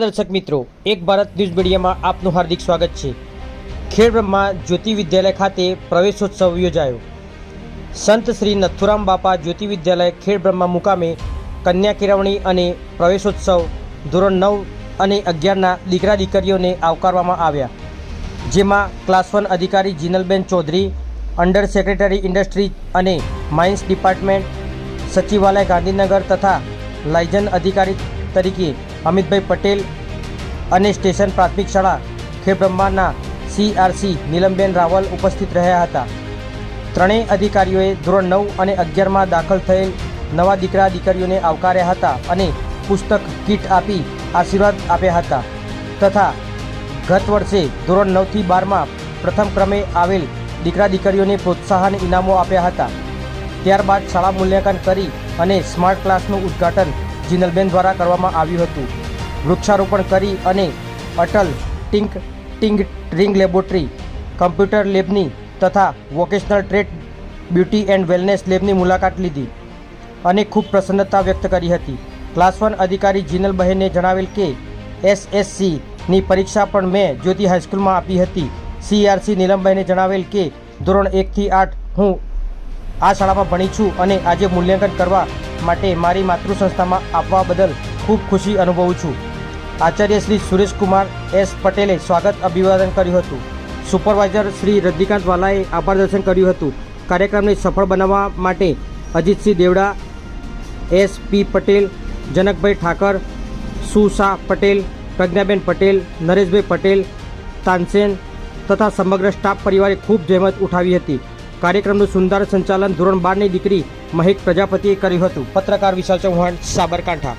દર્શક મિત્રો, એક ભારત ન્યૂઝ મીડિયામાં આપનું હાર્દિક સ્વાગત છે. ખેડ બ્રહ્મા જ્યોતિ વિદ્યાલય ખાતે પ્રવેશોત્સવ યોજાયો. સંત શ્રી નથુરામ બાપા જ્યોતિ વિદ્યાલય ખેડ બ્રહ્મા મુકામે કન્યા કેળવણી અને પ્રવેશોત્સવ ધોરણ નવ અને અગિયારના દીકરા દીકરીઓને આવકારવામાં આવ્યા. જેમાં ક્લાસ વન અધિકારી Jinalben Chaudhary, under secretary industry અને માઇન્સ ડિપાર્ટમેન્ટ, સચિવાલય ગાંધીનગર તથા લાયજન અધિકારી તરીકે અમિતભાઈ પટેલ અને સ્ટેશન પ્રાથમિક શાળા ખેબ્રહ્માના સીઆરસી નીલમબેન રાવલ ઉપસ્થિત રહ્યા હતા. ત્રણેય અધિકારીઓએ ધોરણ નવ અને અગિયારમાં દાખલ થયેલ નવા દીકરા દીકરીઓને આવકાર્યા હતા અને પુસ્તક કીટ આપી આશીર્વાદ આપ્યા હતા તથા ગત વર્ષે ધોરણ નવથી બારમાં પ્રથમ ક્રમે આવેલ દીકરા દીકરીઓને પ્રોત્સાહન ઇનામો આપ્યા હતા. ત્યારબાદ શાળા મૂલ્યાંકન કરી અને સ્માર્ટ ક્લાસનું ઉદ્ઘાટન જીનલબેન દ્વારા કરવામાં આવ્યું હતું. વૃક્ષારોપણ કરી અને Atal tinkering laboratory, computer લેબની તથા vocational trade, beauty and wellness લેબની મુલાકાત લીધી અને ખૂબ પ્રસન્નતા વ્યક્ત કરી હતી. ક્લાસ વન અધિકારી જીનલબહેને જણાવેલ કે, એસએસસીની પરીક્ષા પણ મેં જ્યોતિ હાઈસ્કૂલમાં આપી હતી. સીઆરસી નીલમબહેને જણાવેલ કે, ધોરણ એકથી આઠ હું આ શાળામાં ભણી છું અને આજે મૂલ્યાંકન કરવા માટે મારી માતૃસંસ્થામાં આપવા બદલ ખૂબ ખુશી અનુભવું છું. આચાર્ય શ્રી સુરેશકુમાર એસ પટેલે સ્વાગત અભિવાદન કર્યું હતું. સુપરવાઇઝર શ્રી રજનીકાંત વાલાએ આભાર દર્શન કર્યું હતું. કાર્યક્રમને સફળ બનાવવા માટે અજીતસિંહ દેવડા, એસ પી પટેલ, જનકભાઈ ઠાકર સુશા પટેલ, પ્રજ્ઞાબેન પટેલ, નરેશભાઈ પટેલ, તાનસેન તથા સમગ્ર સ્ટાફ પરિવારે ખૂબ જહેમત ઉઠાવી હતી. કાર્યક્રમનું સુંદર સંચાલન ધોરણ બારની દીકરી મહેક પ્રજાપતિએ કર્યું હતું. પત્રકાર વિશાલ ચૌહાણ સાબરકાંઠા.